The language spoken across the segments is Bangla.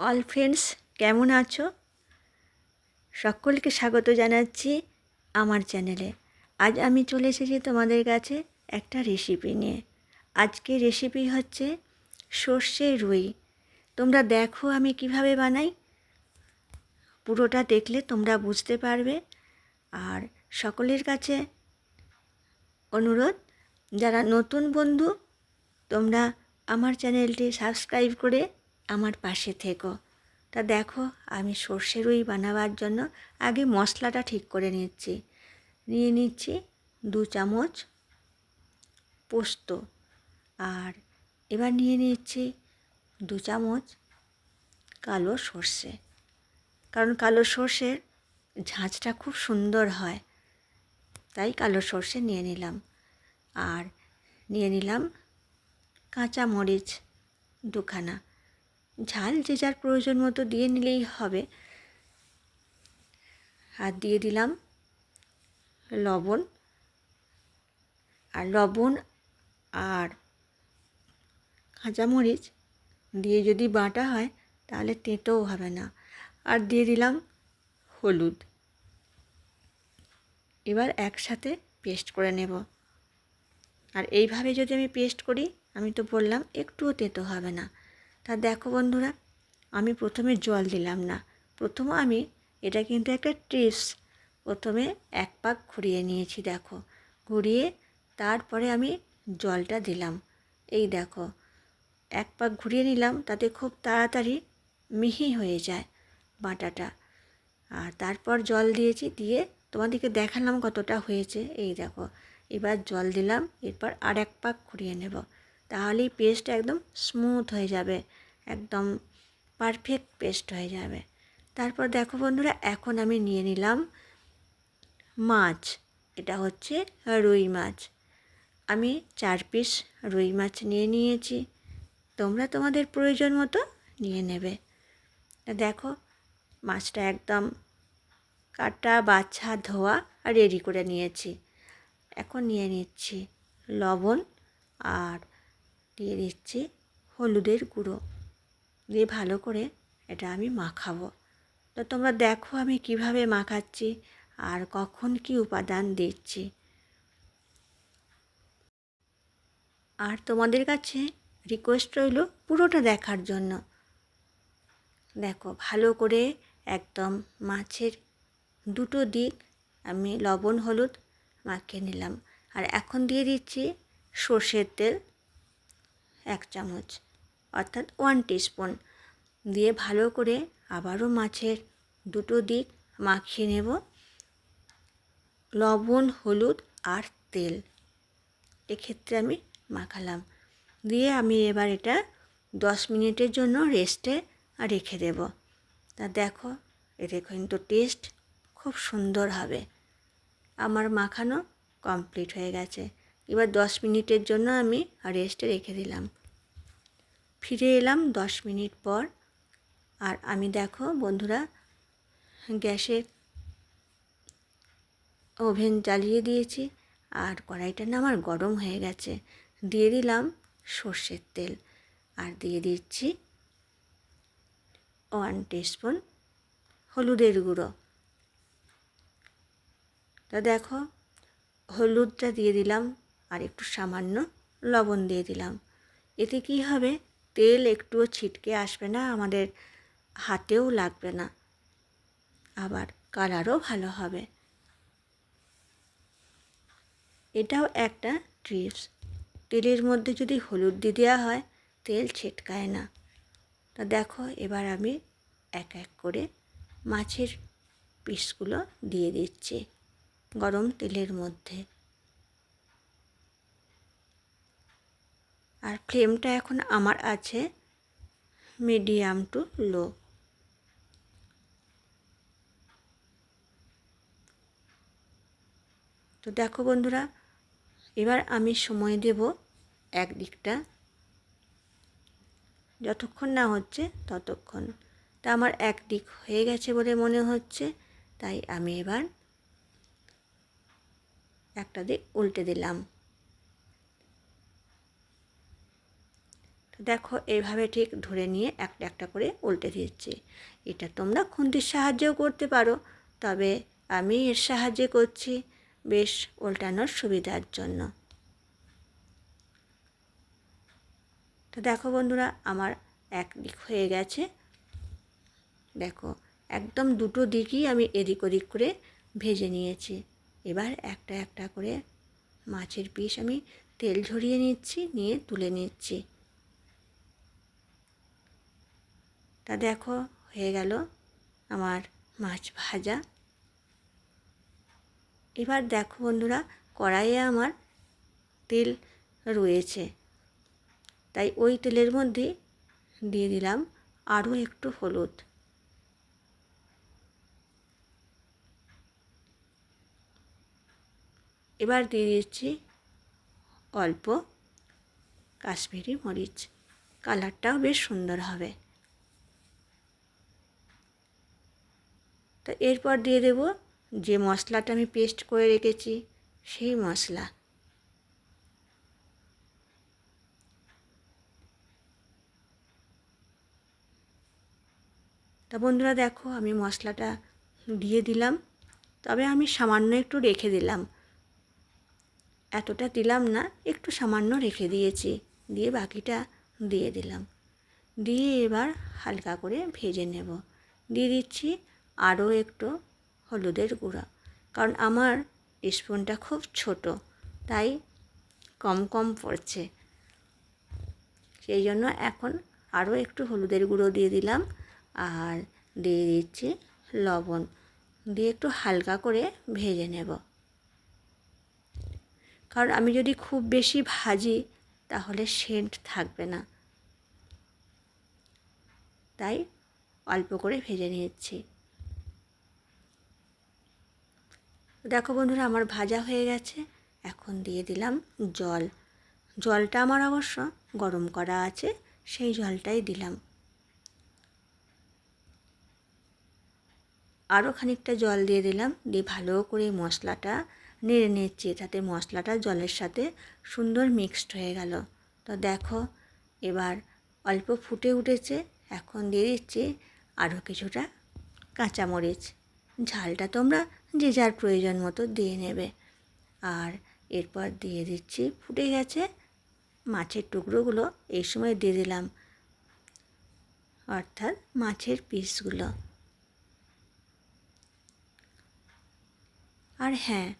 অল ফ্রেন্ডস কেমন আছো? সকলকে স্বাগত জানাচ্ছি আমার চ্যানেলে আজ আমি চলে এসেছি তোমাদের কাছে একটা রেসিপি নিয়ে। আজকে রেসিপি হচ্ছে সর্ষে রুই। তোমরা দেখো আমি কীভাবে বানাই। পুরোটা দেখলে তোমরা বুঝতে পারবে। আর সকলের কাছে অনুরোধ, যারা নতুন বন্ধু, তোমরা আমার চ্যানেলটি সাবস্ক্রাইব করে আমার পাশে থেকো। তা দেখো, আমি সর্ষে রুই বানাবার জন্য আগে মশলাটা ঠিক করে নিচ্ছি। নিয়ে নিচ্ছি দু চামচ পোস্ত। আর এবার নিয়ে নিচ্ছি দু চামচ কালো সর্ষে। কারণ কালো সর্ষের ঝাঁঝটা খুব সুন্দর হয়। তাই কালো সর্ষে নিয়ে নিলাম। আর নিয়ে নিলাম কাঁচা মরিচ দুখানা। ঝাল যে যার প্রয়োজন মতো দিয়ে নিলেই হবে। আর দিয়ে দিলাম লবণ। আর লবণ আর কাঁচামরিচ দিয়ে যদি বাটা হয় তাহলে তেঁতোও হবে না। আর দিয়ে দিলাম হলুদ। এবার একসাথে পেস্ট করে নেব। আর এইভাবে যদি আমি পেস্ট করি, আমি তো বললাম একটুও তেঁতো হবে না। তা দেখো বন্ধুরা, আমি প্রথমে জল দিলাম না। প্রথম আমি এটা কিন্তু একটা টিপস, প্রথমে এক পাক ঘুরিয়ে নিয়েছি দেখো। ঘুরিয়ে তারপরে আমি জলটা দিলাম। এই দেখো, এক পাক ঘুরিয়ে নিলাম, তাতে খুব তাড়াতাড়ি মিহি হয়ে যায় বাটাটা। আর তারপর জল দিয়েছি, দিয়ে তোমাদেরকে দেখালাম কতটা হয়েছে। এই দেখো, এবার জল দিলাম, এরপর আর এক পাক ঘুরিয়ে নেব। তাহলেই পেস্ট একদম স্মুথ হয়ে যাবে। একদম পারফেক্ট পেস্ট হয়ে যাবে। তারপর দেখো বন্ধুরা, এখন আমি নিয়ে নিলাম মাছ। এটা হচ্ছে রুই মাছ। আমি চার পিস রুই মাছ নিয়ে নিয়েছি। তোমরা তোমাদের প্রয়োজন মতো নিয়ে নেবে। দেখো, মাছটা একদম কাটা, বাছা, ধোয়া আর রেডি করে নিয়েছি। এখন নিয়ে নিচ্ছি লবণ আর দিয়ে দিচ্ছি হলুদের গুঁড়ো। দিয়ে ভালো করে এটা আমি মাখাবো। তো তোমরা দেখো আমি কীভাবে মাখাচ্ছি আর কখন কি উপাদান দিচ্ছি। আর তোমাদের কাছে রিকোয়েস্ট রইল পুরোটা দেখার জন্য। দেখো ভালো করে একদম মাছের দুটো দিক আমি লবণ, হলুদ মাখিয়ে নিলাম। আর এখন দিয়ে দিচ্ছি সর্ষের তেল এক চামচ। অর্থাৎ ওয়ান টিস্পুন দিয়ে ভালো করে আবারও মাছের দুটো দিক মাখিয়ে নেব। লবণ, হলুদ আর তেল। এক্ষেত্রে আমি মাখালাম। দিয়ে আমি এবার এটা দশ মিনিটের জন্য রেস্টে রেখে দেব। তা দেখো, এটা কিন্তু টেস্ট খুব সুন্দর হবে। আমার মাখানো কমপ্লিট হয়ে গেছে। এবার দশ মিনিটের জন্য আমি রেস্টে রেখে দিলাম। ফিরে এলাম দশ মিনিট পর। আর আমি দেখো বন্ধুরা, গ্যাসের ওভেন জ্বালিয়ে দিয়েছি আর কড়াইটা না আমার গরম হয়ে গেছে। দিয়ে দিলাম সর্ষের তেল আর দিয়ে দিচ্ছি ওয়ান টিস্পুন হলুদের গুঁড়ো। তা দেখো, হলুদটা দিয়ে দিলাম আর একটু সামান্য লবণ দিয়ে দিলাম। এতে কি হবে? তেল একটুও ছিটকে আসবে না, আমাদের হাতেও লাগবে না। আবার কালারও ভালো হবে। এটাও একটা ট্রিপস। তেলের মধ্যে যদি হলুদ দিয়ে দেওয়া হয়, তেল ছিটকায় না। তা দেখো, এবার আমি এক এক করে মাছের পিসগুলো দিয়ে দিচ্ছি গরম তেলের মধ্যে। আর ফ্লেমটা এখন আমার আছে মিডিয়াম টু লো। তো দেখো বন্ধুরা, এবার আমি সময় দেব এক দিকটা যতক্ষণ না হচ্ছে ততক্ষণ। তা আমার এক দিক হয়ে গেছে বলে মনে হচ্ছে, তাই আমি এবার একটা দিক উল্টে দিলাম। দেখো এইভাবে ঠিক ধরে নিয়ে একটা একটা করে উল্টে দিচ্ছি। এটা তোমরা খুন্তির সাহায্যেও করতে পারো, তবে আমি এর সাহায্যে করছি বেশ উল্টানোর সুবিধার জন্য। তো দেখো বন্ধুরা, আমার এক দিক হয়ে গেছে। দেখো, একদম দুটো দিকই আমি এদিক ওদিক করে ভেজে নিয়েছি। এবার একটা একটা করে মাছের পিস আমি তেল ঝরিয়ে নিচ্ছি, নিয়ে তুলে নিচ্ছি। তা দেখো, হয়ে গেল আমার মাছ ভাজা। এবার দেখো বন্ধুরা, কড়াইয়ে আমার তেল রয়েছে। তাই ওই তেলের মধ্যে দিয়ে দিলাম আরও একটু হলুদ। এবার দিয়ে দিচ্ছি অল্প কাশ্মীরি মরিচ। কালারটাও বেশ সুন্দর হবে। তো এরপর দিয়ে দেব যে মশলাটা আমি পেস্ট করে রেখেছি, সেই মশলা। তা বন্ধুরা দেখো, আমি মশলাটা দিয়ে দিলাম। তবে আমি সামান্য একটু রেখে দিলাম। এতটা দিলাম না, একটু সামান্য রেখে দিয়েছি। দিয়ে বাকিটা দিয়ে দিলাম। দিয়ে এবার হালকা করে ভেজে নেব। দিয়ে দিচ্ছি আরও একটু হলুদের গুঁড়া। কারণ আমার স্পুনটা খুব ছোট, তাই কম কম পড়ছে। সেই জন্য এখন আরও একটু হলুদের গুঁড়ো দিয়ে দিলাম আর দিয়ে দিচ্ছি লবণ। দিয়ে একটু হালকা করে ভেজে নেব। কারণ আমি যদি খুব বেশি ভাজি, তাহলে সেন্ট থাকবে না। তাই অল্প করে ভেজে নিচ্ছি। দেখো বন্ধুরা, আমার ভাজা হয়ে গেছে। এখন দিয়ে দিলাম জল। জলটা আমার অবশ্য গরম করা আছে, সেই জলটাই দিলাম। আরও খানিকটা জল দিয়ে দিলাম, দিয়ে ভালো করে মশলাটা নেড়ে নিচ্ছি তাতে মশলাটা জলের সাথে সুন্দর মিক্সড হয়ে গেল। তো দেখো, এবার অল্প ফুটে উঠেছে, এখন দিয়ে দিচ্ছি আরও কিছুটা কাঁচামরিচ। ঝালটা তোমরা যে যার প্রয়োজন মতো দিয়ে নেবে। আর এরপর দিয়ে দিচ্ছি, ফুটে গেছে মাছের টুকরোগুলো। এই সময় দিয়ে দিলাম অর্থাৎ মাছের পিসগুলো। আর হ্যাঁ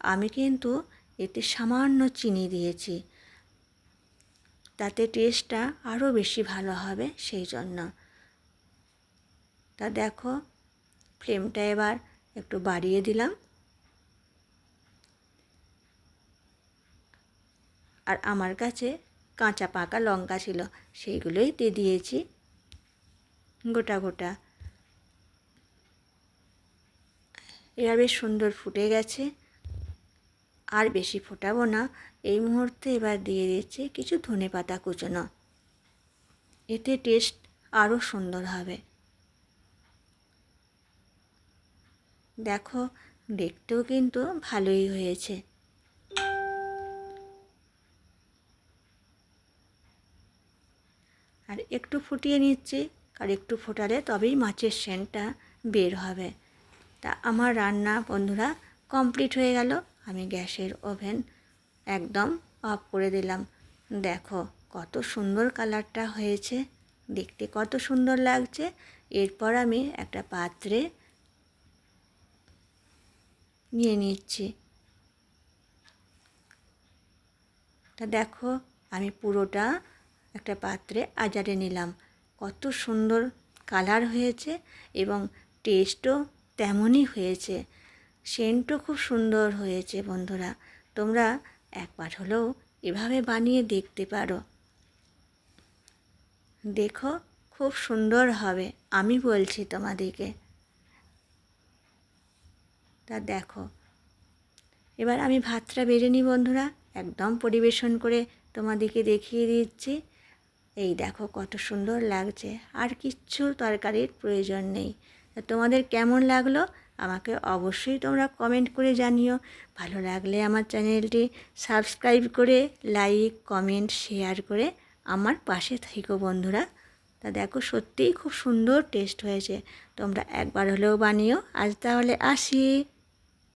আমি কিন্তু এতে সামান্য চিনি দিয়েছি। তাতে টেস্টটা আরও বেশি ভালো হবে সেই জন্য। তা দেখো ফ্লেমটা এবার একটু বাড়িয়ে দিলাম। আর আমার কাছে কাঁচা পাকা লঙ্কা ছিল, সেইগুলোই দিয়ে দিয়েছি। গোটা গোটা। এবার বেশ সুন্দর ফুটে গেছে। আর বেশি ফোটাবো না। এই মুহূর্তে এবার দিয়ে দিচ্ছি কিছু ধনে পাতা কুচোনো। এতে টেস্ট আরও সুন্দর হবে। দেখো, দেখতেও কিন্তু ভালোই হয়েছে। আর একটু ফুটিয়ে নিচ্ছি, আর একটু ফোটালে তবেই মাছের সেন্টটা বের হবে। তা আমার রান্না, বন্ধুরা, কমপ্লিট হয়ে গেল। আমি গ্যাসের ওভেন একদম অফ করে দিলাম। দেখো, কত সুন্দর কালারটা হয়েছে। দেখতে কত সুন্দর লাগছে। এরপর আমি একটা পাত্রে নিয়ে নিচ্ছি। তা দেখো, আমি পুরোটা একটা পাত্রে আজারে নিলাম। কত সুন্দর কালার হয়েছে এবং টেস্টও তেমনই হয়েছে। সেন্টও খুব সুন্দর হয়েছে বন্ধুরা। তোমরা একবার হলেও এভাবে বানিয়ে দেখতে পারো। দেখো, খুব সুন্দর হবে, আমি বলছি তোমাদেরকে। তা দেখো। এবার আমি ভাতটা বেড়ে নিই বন্ধুরা, একদম পরিবেশন করে তোমাদেরকে দেখিয়ে দিচ্ছি। এই দেখো কত সুন্দর লাগছে, আর কিচ্ছু তরকারির প্রয়োজন নেই। তোমাদের কেমন লাগল আমাকে অবশ্যই তোমরা কমেন্ট করে জানিও। ভালো লাগলে আমার চ্যানেলটি সাবস্ক্রাইব করে লাইক কমেন্ট শেয়ার করে আমার পাশে থেকো বন্ধুরা। তা দেখো সত্যিই খুব সুন্দর টেস্ট হয়েছে। তোমরা একবার হলেও বানিও। আজ তাহলে আসি।